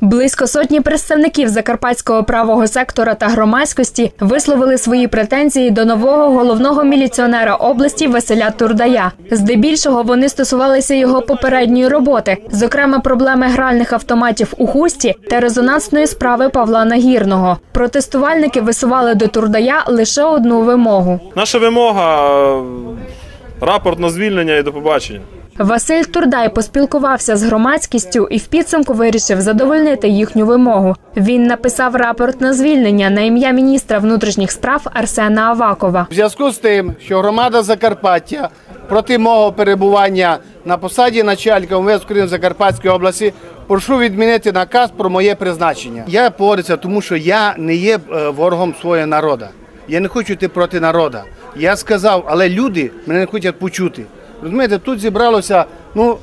Близько сотні представників закарпатського правого сектора та громадськості висловили свої претензії до нового головного міліціонера області Василя Турдая. Здебільшого вони стосувалися його попередньої роботи, зокрема проблеми гральних автоматів у хусті та резонансної справи Павла Нагірного. Протестувальники висували до Турдая лише одну вимогу. Наша вимога е, рапорт на звільнення і до побачення. Василь Турдай поспілкувався з громадськістю і в підсумку вирішив задовольнити їхню вимогу. Він написав рапорт на звільнення на ім'я міністра внутрішніх справ Арсена Авакова. В зв'язку з тим, що громада Закарпаття проти мого перебування на посаді начальника МВС Закарпатської області, прошу відмінити наказ про моє призначення. Я погодився, тому що я не є е, ворогом свого народу. Я не хочу йти проти народу. Я сказав, але люди мене не хочуть почути. Розумієте, тут зібралося ну,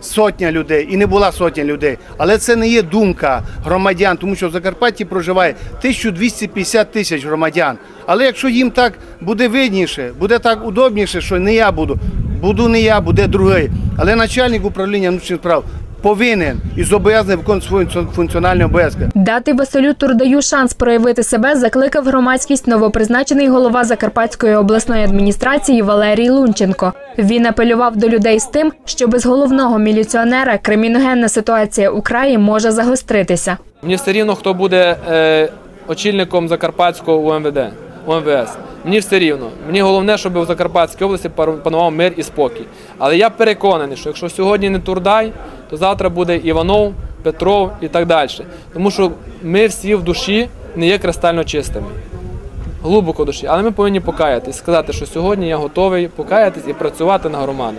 сотня людей, і не була сотня людей. Але це не є думка громадян, тому що в Закарпатті проживає 1250 тисяч громадян. Але якщо їм так буде видніше, буде так удобніше, що не я буду, буду не я, буде другий. Але начальник управління внутрішніх справ повинен і зобов'язаний виконувати свої функціональні обов'язки. Дати Василю Турдаю шанс проявити себе закликав громадськість новопризначений голова Закарпатської обласної адміністрації Валерій Лунченко. Він апелював до людей з тим, що без головного міліціонера криміногенна ситуація у краї може загостритися. Мені все рівно, хто буде е, очільником Закарпатського УМВД, УМВС. Мені все рівно. Мені головне, щоб у Закарпатській області панував мир і спокій. Але я переконаний, що якщо сьогодні не Турдай, то завтра буде Іванов, Петров і так далі. Тому що ми всі в душі не є кристально чистими. Глибоко душі. Але ми повинні покаятись, сказати, що сьогодні я готовий покаятись і працювати на громаду.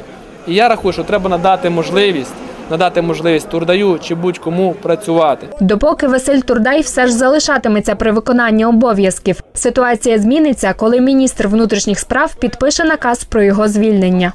І я рахую, що треба надати можливість, надати можливість Турдаю чи будь-кому працювати. Допоки Василь Турдай все ж залишатиметься при виконанні обов'язків. Ситуація зміниться, коли міністр внутрішніх справ підпише наказ про його звільнення.